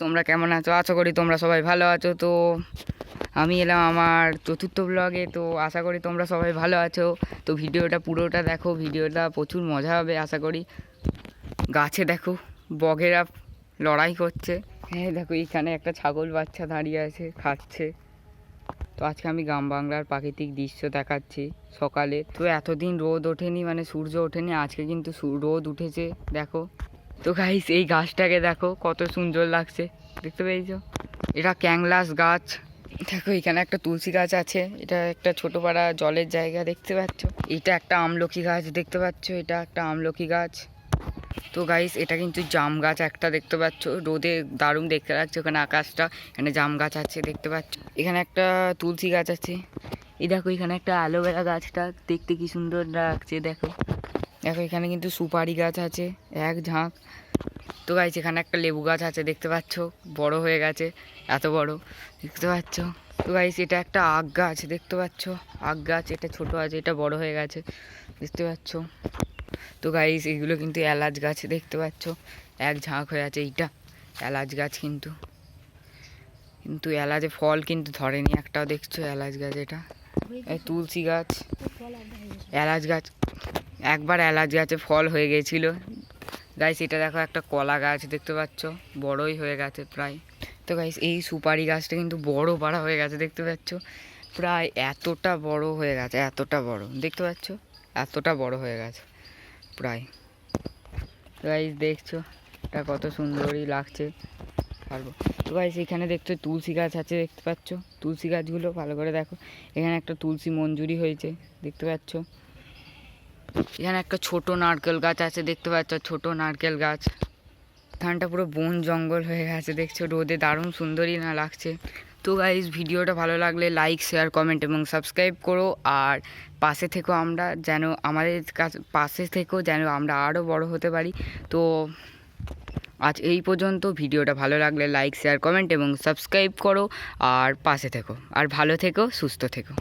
তোমরা কেমন আছো? আশা করি তোমরা সবাই ভালো আছো। তো আমি এলাম আমার চতুর্থ ব্লগে তো আশা করি তোমরা সবাই ভালো আছো। তো ভিডিওটা পুরোটা দেখো। ভিডিওটা প্রচুর মজা হবে, আশা করি। গাছে দেখো, বগেরা লড়াই করছে। হ্যাঁ দেখো এখানে একটা ছাগল বাচ্চা দাঁড়িয়ে আছে, খাচ্ছে। তো আজকে আমি গ্রাম বাংলার প্রাকৃতিক দৃশ্য দেখাচ্ছি সকালে। তো এতদিন রোদ ওঠেনি মানে সূর্য ওঠেনি, আজকে কিন্তু রোদ উঠেছে, দেখো। তো গাইস এই গাছটাকে দেখো, কত সুন্দর লাগছে। দেখতে পেয়েছ? এটা ক্যাংলাস গাছ। দেখো, এখানে একটা তুলসী গাছ আছে। এটা একটা ছোট পাড়া জলের জায়গা, দেখতে পাচ্ছ? এটা একটা আমলকি গাছ, দেখতে পাচ্ছ? এটা একটা আমলকি গাছ। তো গাইস এটা কিন্তু জাম গাছ একটা, দেখতে পাচ্ছ? রোদে দারুণ দেখতে লাগছে ওখানে আকাশটা। এখানে জাম গাছ আছে, দেখতে পাচ্ছ? এখানে একটা তুলসী গাছ আছে। এই দেখো, এখানে একটা অ্যালোভেরা গাছটা। দেখতে কি সুন্দর লাগছে, দেখো। দেখো, এখানে কিন্তু সুপারি গাছ আছে, এক ঝাঁক। তো গাইছে এখানে একটা লেবু গাছ আছে, দেখতে পাচ্ছ? বড় হয়ে গেছে, এত বড়, দেখতে পাচ্ছ? তো গাইছে এটা একটা আগ গাছ, দেখতে পাচ্ছ? আগ গাছ, এটা ছোট আছে, এটা বড় হয়ে গেছে, দেখতে পাচ্ছ? তো গাইস এগুলো কিন্তু এলাচ গাছ, দেখতে পাচ্ছ? এক ঝাঁক হয়ে আছে এইটা, এলাচ গাছ কিন্তু। কিন্তু এলাচে ফল কিন্তু ধরেনি, একটাও দেখছ? এলাচ গাছ এটা। তুলসী গাছ, এলাচ গাছ। একবার এলাচ গাছে ফল হয়ে গেছিল। গাইস এটা দেখো একটা কলা গাছ দেখতে পাচ্ছ, বড়ই হয়ে গেছে প্রায়। তো গাইস এই সুপারি গাছটা কিন্তু বড় পাড়া হয়ে গেছে দেখতে পাচ্ছ। প্রায় এতটা বড় হয়ে গেছে, এতটা বড়, দেখতে পাচ্ছ? এতটা বড় হয়ে গেছে, প্রায়। গাইস দেখছ? এটা কত সুন্দরই লাগছে। পারব তো গাইস এখানে দেখছ তুলসী গাছ আছে, দেখতে পাচ্ছ? তুলসী গাছগুলো, ভালো করে দেখো। এখানে একটা তুলসী মঞ্জুরি হয়েছে, দেখতে পাচ্ছ? এখানে একটা ছোট নারকেল গাছ আছে, দেখতে পাচ্ছ? ছোট নারকেল গাছ। এখানটা পুরো বন জঙ্গল হয়ে গেছে দেখছ? রোদে দারুণ সুন্দরই না লাগছে। তো গাইজ ভিডিওটা ভালো লাগলে লাইক শেয়ার কমেন্ট এবং সাবস্ক্রাইব করো। আর পাশে থেকেও আমরা যেন আমাদের কাছে, পাশে থেকেও যেন আমরা আরও বড় হতে পারি। তো আজ এই পর্যন্ত, ভিডিওটা ভালো লাগলে লাইক শেয়ার কমেন্ট এবং সাবস্ক্রাইব করো। আর পাশে থেকো। আর ভালো থেকো, সুস্থ থেকো।